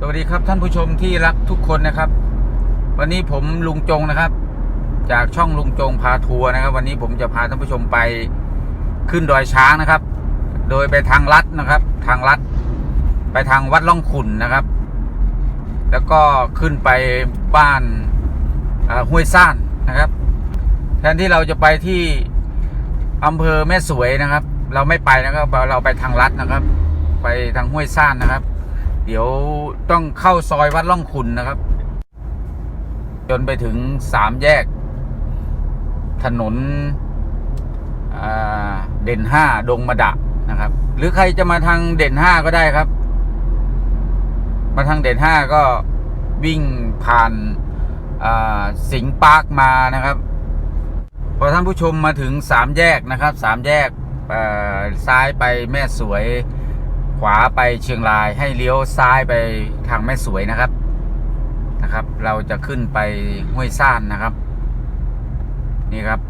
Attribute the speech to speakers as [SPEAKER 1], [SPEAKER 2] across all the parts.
[SPEAKER 1] สวัสดีครับท่านผู้ชมที่รักทุกคนนะครับ วันนี้ผมลุงจงนะครับ จากช่องลุงจงพาทัวร์นะครับ วันนี้ผมจะพาท่านผู้ชมไปขึ้นดอยช้างนะครับ โดยไปทางลัดนะครับ ทางลัด ไปทางวัดล่องขุนนะครับ แล้วก็ขึ้นไปบ้านห้วยซ่านนะครับ แทนที่เราจะไปที่อำเภอแม่สวยนะครับ เราไม่ไปนะครับเราไปทางลัดนะครับ ไปทางห้วยซ่านนะครับ เดี๋ยวต้องเข้าซอยวัดล่องขุนนะครับ จนไปถึงสามแยก ถนนเด่นห้าดงมะดะนะครับ หรือใครจะมาทางเด่นห้าก็ได้ครับ มาทางเด่นห้าก็วิ่งผ่านสิงปาร์คมานะครับ พอท่านผู้ชมมาถึงสามแยกนะครับสามแยกซ้ายไปแม่สวย ขวาไปเชียงรายให้เลี้ยวซ้ายไปทางแม่สวยนะครับนะครับ เราจะขึ้นไปห้วยซ่านนะครับ นี่ครับ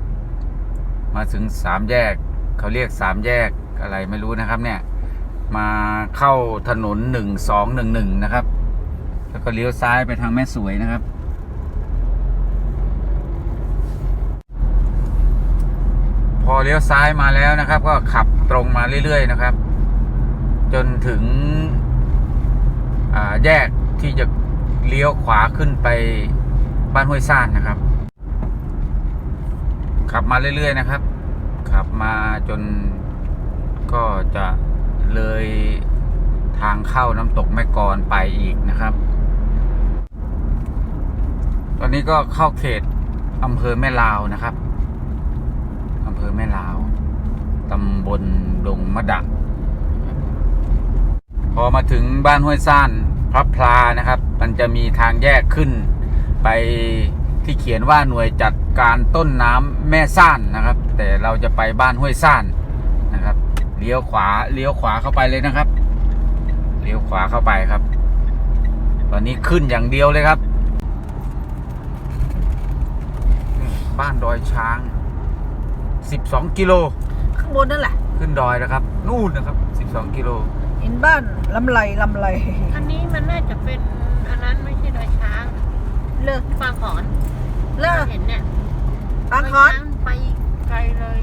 [SPEAKER 1] มาถึงสามแยกเขาเรียกสามแยกอะไรไม่รู้นะครับ เนี่ย มาเข้าถนนหนึ่งสองหนึ่งหนึ่งนะครับ แล้วก็เลี้ยวซ้ายไปทางแม่สวยนะครับพอเลี้ยวซ้ายมาแล้วนะครับ ก็ขับตรงมาเรื่อย ๆ นะครับ จนถึงแยกที่จะเลี้ยวขวาขึ้นไปบ้านห้วยซ่านนะครับ ขับมาเรื่อย ๆ นะครับ ขับมาจนก็จะเลยทางเข้าน้ำตกแม่กอนไปอีกนะครับ ตอนนี้ก็เข้าเขตอำเภอแม่ลาวนะครับอำเภอแม่ลาวตำบลดงมะดัก มาถึงบ้านห้วยซ่านพระพลานะครับ มันจะมีทางแยกขึ้น ไปที่เขียนว่าหน่วยจัดการต้นน้ำแม่ซ่านนะครับ แต่เราจะไปบ้านห้วยซ่านนะครับเลี้ยวขวาเลี้ยวขวาเข้าไปเลยนะครับเลี้ยวขวาเข้าไปครับ ตอนนี้ขึ้นอย่างเดียวเลยครับนี่บ้านดอยช้าง 12 กิโล
[SPEAKER 2] ข้างบนนั่นแหละ
[SPEAKER 1] ขึ้นดอยนะครับ นู่นนะครับ 12 กิโล
[SPEAKER 2] เห็นบ้านลำไรลำไร
[SPEAKER 3] อันนี้มันน่าจะเป็นอันนั้นไม่ใช่ดอยช้าง
[SPEAKER 2] เลิก
[SPEAKER 3] ปางขอน
[SPEAKER 2] เลิก
[SPEAKER 3] เห็นเนี่ย
[SPEAKER 2] บางคอน
[SPEAKER 3] ดยช้ไปไกลเลย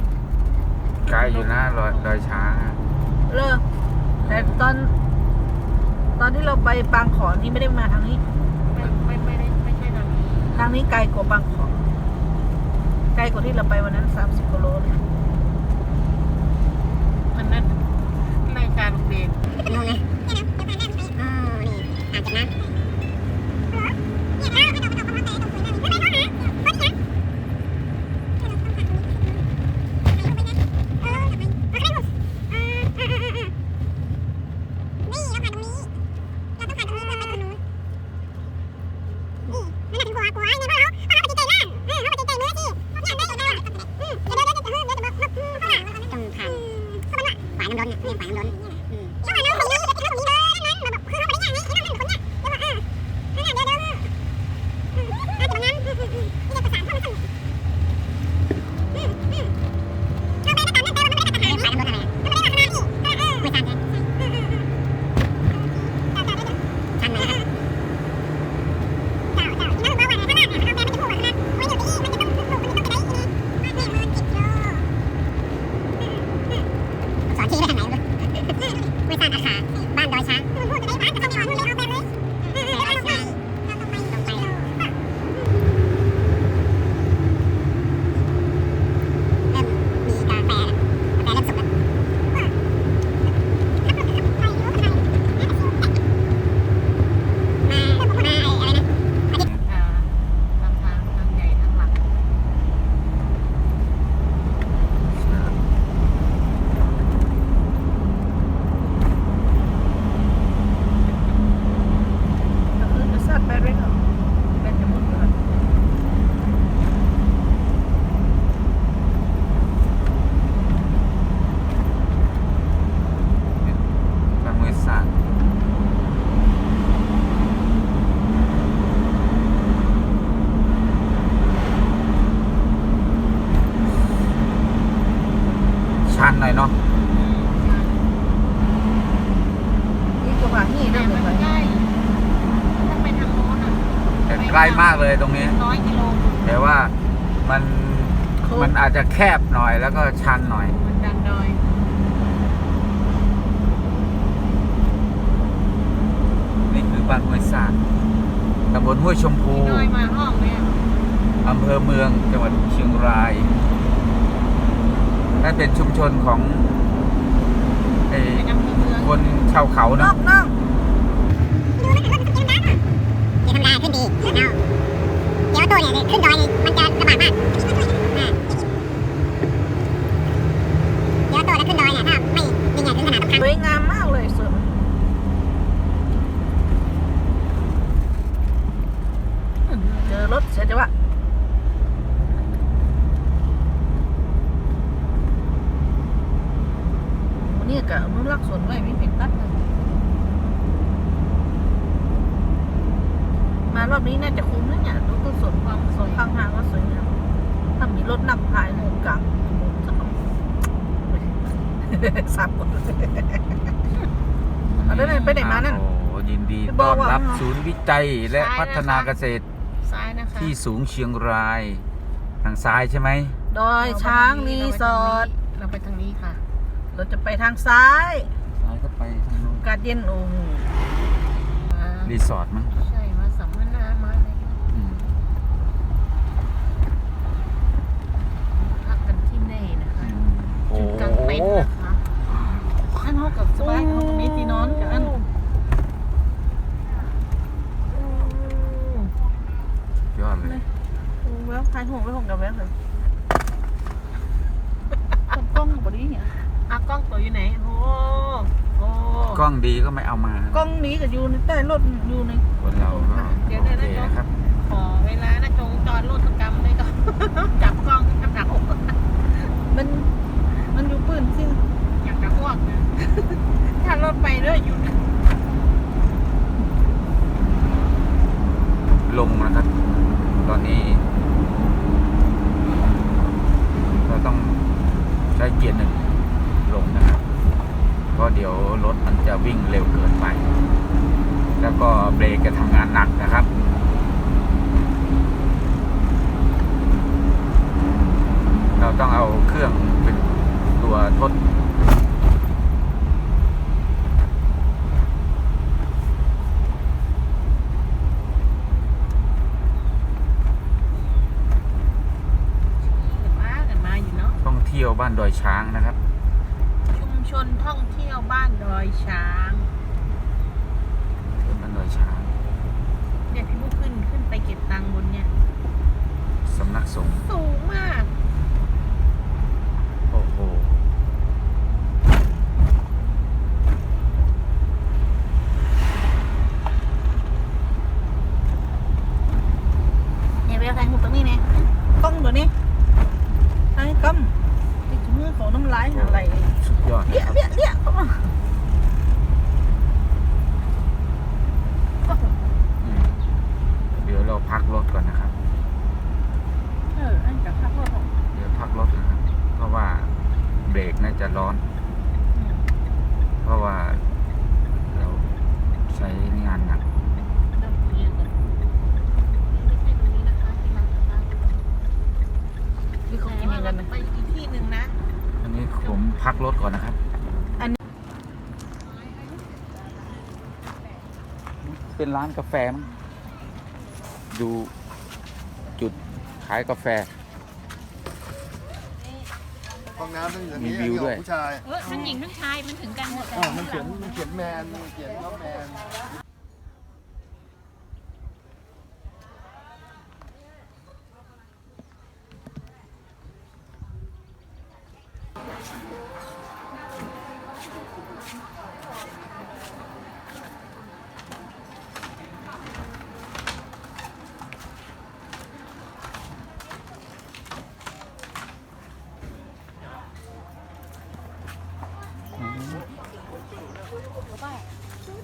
[SPEAKER 1] ไกลอยู่นะดอยดอยช้างอะ
[SPEAKER 2] เลิกแต่ตอน ตอนที่เราไปบางขอนนี่ไม่ได้มาทางนี้
[SPEAKER 3] ไม่ไม่ไม่ได้ไม่ใช่ทางนี้
[SPEAKER 2] ทางนี้ไกลกว่าบางขอนไกลกว่าที่เราไปวันนั้นสามสิบกิโลเลย
[SPEAKER 3] เนาะนี่
[SPEAKER 4] ตัวานี่ได้ไหมนใกล้ถ้ไปทางโน้นอะ
[SPEAKER 1] ใกล้มากเลยตรงนี้
[SPEAKER 3] ร้อยกิโล
[SPEAKER 1] แต่ว่ามันมันอาจจะแคบหน่อยแล้วก็ชันหน่อย
[SPEAKER 3] นี่
[SPEAKER 1] คือบ้านห้วยสางตำบลห้วยชมพู
[SPEAKER 3] อยา
[SPEAKER 1] อำเภอเมืองจังหวัดเชียงราย นั่นเป็นชุมชนของไอ้
[SPEAKER 3] เป็นอำเภอเมือง
[SPEAKER 1] คนชาวเขา
[SPEAKER 2] น
[SPEAKER 1] เนาะ
[SPEAKER 2] อกนอก
[SPEAKER 4] เดี๋ยวธรรมดาขึ้นดีเอาเดี๋ยวตัวเนี่ยขึ้นดอยนี่มันจะลำบากมากอ่าเดี๋ยวตัวแล้วขึ้นดอยเนี่ยถ้าไม่ไม่ใหญ่ถึงขนาดต้อง
[SPEAKER 2] สวยงามมากเลยสวยเจอรถเสียจังหวะ วันนี้กะมันรักสวนไว้ไม่เป็นตัดเลยมารอบนี้น่าจะคุ้มนะเนี่ยดูต้นสนความสวนข้างทางก็สวยงามถ้ามีรถนับพายหงกลางถนนสักคำสับหมดเลยเอาได้ไหนไปไหนมานั่น
[SPEAKER 1] โอ้โหยินดี
[SPEAKER 2] ไปบ
[SPEAKER 1] ต้
[SPEAKER 2] อ
[SPEAKER 1] อกน
[SPEAKER 2] ว่า
[SPEAKER 1] รับศูนย์วิจัยและพัฒนาเกษตร
[SPEAKER 3] ซ้ายนะคะ
[SPEAKER 1] ที่สูงเชียงราย ทางซ้ายใช่ไหม
[SPEAKER 2] ดอยช้างรีสอร์ท
[SPEAKER 3] เราไปทางนี้ค่ะ
[SPEAKER 2] เราจะไปทางซ้าย
[SPEAKER 1] ซ้ายก็ไปทางโน้น
[SPEAKER 2] อากาศเย็นโอ้โห
[SPEAKER 3] มา
[SPEAKER 1] รีสอร์ทมั้ง
[SPEAKER 3] ใช่มาสัมมนามาอะไร
[SPEAKER 1] อืม
[SPEAKER 3] พักกันที่นี่นะคะ
[SPEAKER 1] โอ้
[SPEAKER 3] จุดกลางเต็นท์นะคะ
[SPEAKER 2] อันเขากับสบายเขากับมีที่นอนกับอัน
[SPEAKER 1] ยอดเลย
[SPEAKER 2] แววพายห่วงไว้ห่วงกับแววเลยกับกล้องกับบดีเนี่ย
[SPEAKER 3] อะกล้องตัวอยู่ไหนโอ้โอ้
[SPEAKER 1] กล้องดีก็ไม่เอามา
[SPEAKER 2] กล้องนี้กับอยู่ในใต้รถอยู่ใน
[SPEAKER 1] คนเราก็
[SPEAKER 3] เดี๋ยว
[SPEAKER 1] โอ
[SPEAKER 3] เดี๋ยว
[SPEAKER 1] เค
[SPEAKER 3] เดี๋ยว
[SPEAKER 1] นะครับ
[SPEAKER 3] ขอเวลานะจงจอดรถกรรมเลยก็ จับกล้องกำลังอก
[SPEAKER 2] มันมันอยู่ปืนซิ่ง
[SPEAKER 3] อยากจะอ้วกนะถ้ารถไปเรื่อยอยู่นะ
[SPEAKER 1] ลงนะครับ ตอนนี้ เราต้องใช้เกียร์หนึ่ง ลงนะครับเพราะเดี๋ยวรถมันจะวิ่งเร็วเกินไป แล้วก็เบรกจะทำงานหนักนะครับเราต้องเอาเครื่องเป็นตัวทด
[SPEAKER 3] มากันมาอยู่เนาะ
[SPEAKER 1] ท่องเที่ยวบ้านดอยช้างนะครับ
[SPEAKER 3] ชุมช นท่องเที่ยวบ้านดอยช้าง
[SPEAKER 1] บ้านดอยช้าง
[SPEAKER 3] เนี่ยพี่ลูกขึ้นขึ้นไปเก็บตังค์บนเนี่ย
[SPEAKER 1] สำนักสงฆ์
[SPEAKER 3] สูงมาก
[SPEAKER 1] โอ้โห
[SPEAKER 2] เนี่ยแววทางหูตรงนี้เนี่ยกล้องตัวนี้ทางกำติดมือของน้ำลายอะไร
[SPEAKER 1] สุดยอด
[SPEAKER 2] เลี้ยเลี้ยเลี้ยเข้ามา
[SPEAKER 1] อืมเดี๋ยวเราพักรถก่อนนะครับ
[SPEAKER 2] เอออันกับพักรถของ
[SPEAKER 1] เดี๋ยวพักรถนะครับ เพราะว่าเบรกน่าจะร้อน เพราะว่าเราใช้งานหนัก
[SPEAKER 3] เริ่มคุยกันไม่ใช่ตรงนี้นะคะที่เราจะไป
[SPEAKER 2] ที่เขากินอย่างนั้นนะ
[SPEAKER 3] ไปอีกที่หนึ่งนะ
[SPEAKER 1] อันนี้ผมพักรถก่อนนะครับ
[SPEAKER 2] อันนี้
[SPEAKER 1] เป็นร้านกาแฟมั้งดูจุดขายกาแฟ
[SPEAKER 5] ห้องน้ำต้องอย่าง
[SPEAKER 1] มี
[SPEAKER 5] นี้
[SPEAKER 1] วิวด้วย
[SPEAKER 5] ผู้ชาย
[SPEAKER 3] เออทั้งหญิงทั้งชายมันถึงกันหมด
[SPEAKER 5] อ่ามันเขียนมันเขียนแมนมันเขียนว่าแมน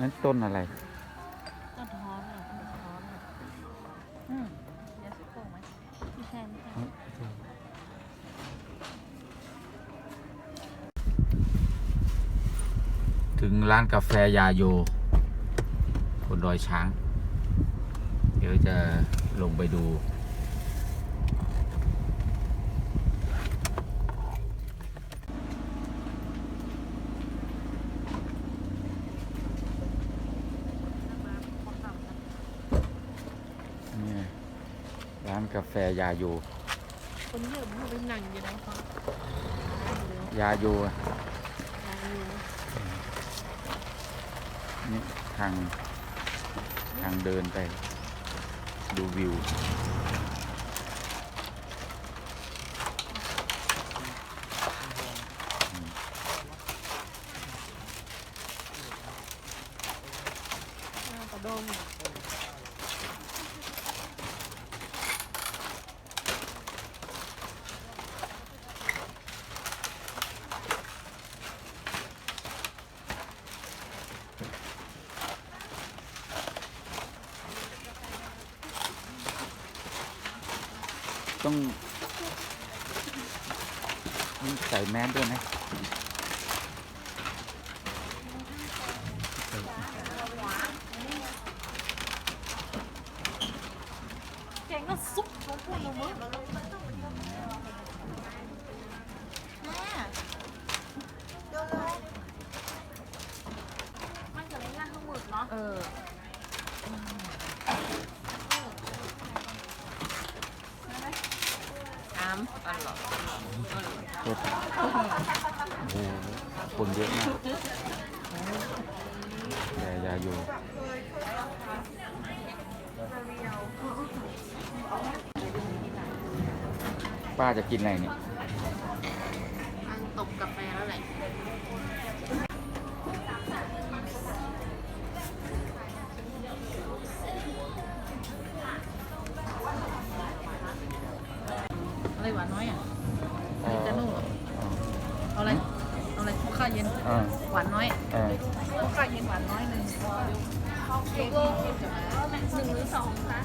[SPEAKER 1] นั้นต้นอะไร
[SPEAKER 3] ต้นท้อนอะต้นท้อนอะอืมเดี๋ยวสิโก้ไหมไม่ใช่ไม่ใช่
[SPEAKER 1] ถึงร้านกาแฟยาโยบนดอยช้าง เดี๋ยวจะลงไปดู นี่ร้าน กาแฟยาโย
[SPEAKER 3] คนเยอะมันเป็นหนังอยู่นะเขา
[SPEAKER 1] ยาโยอะนี่ทางทางเดินไป ดูวิว
[SPEAKER 3] กระดง
[SPEAKER 1] ต้องใส่แมสด้วยนะ
[SPEAKER 3] ร
[SPEAKER 1] ถโอ้โหคนเยอะมากแต่ยาโยป้าจะกินอะไรเนี่ย
[SPEAKER 3] อันตบกาแฟแล้วแหละอะไรหวานน้อยอะ
[SPEAKER 1] อ๋อ
[SPEAKER 3] จะนุ่มเหรอเอาอะไรเอาอะไรข้าวเย็น
[SPEAKER 1] อ่า
[SPEAKER 3] หวานน้อย
[SPEAKER 1] อ่า
[SPEAKER 3] ข้าวเย็นหวานน้อยหนึ่งหนึ่งหรือสองคะ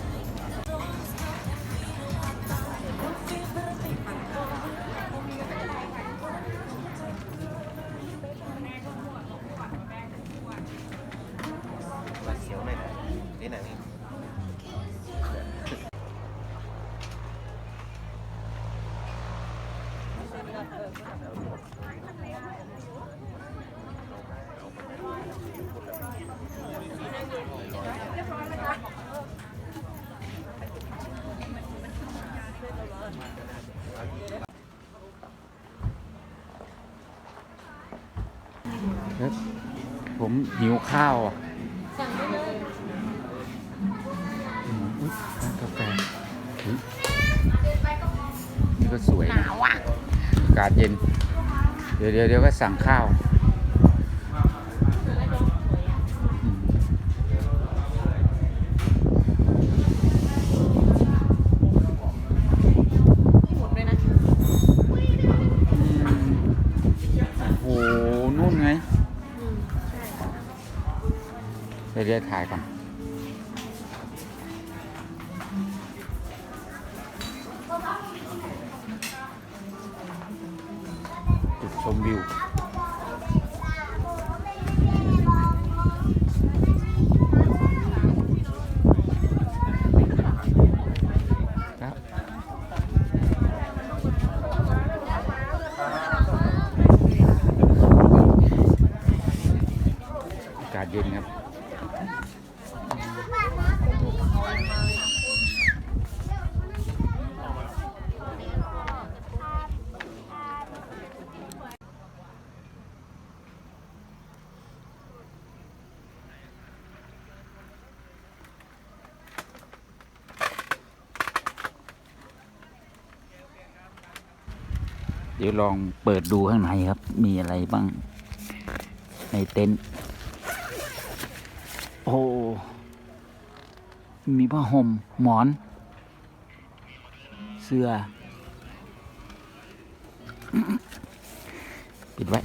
[SPEAKER 5] เขียวหน่อยนะนี่ไหนนี่
[SPEAKER 1] เฮ้ ผมหิวข้าวอะ
[SPEAKER 3] สั่งได้เลย
[SPEAKER 1] อืมอุ๊ยร้านกาแฟอุ๊ยนี่ก็สวย
[SPEAKER 3] ห
[SPEAKER 1] นา
[SPEAKER 3] วอะ
[SPEAKER 1] อากาศเย็น เดี๋ยวเดี๋ยวเดี๋ยวก็สั่งข้าวอืม
[SPEAKER 3] หมดเลยนะ
[SPEAKER 1] โอ้โหนู่นไง
[SPEAKER 3] อืมใช่
[SPEAKER 1] เดี๋ยวเดี๋ยวถ่ายก่อน จุดชมวิว ครับ อากาศเย็นครับ เดี๋ยวลองเปิดดูข้างในครับ มีอะไรบ้าง ในเต็นท์โอ้ มีผ้าห่มหมอน เสื้อ ปิดไว้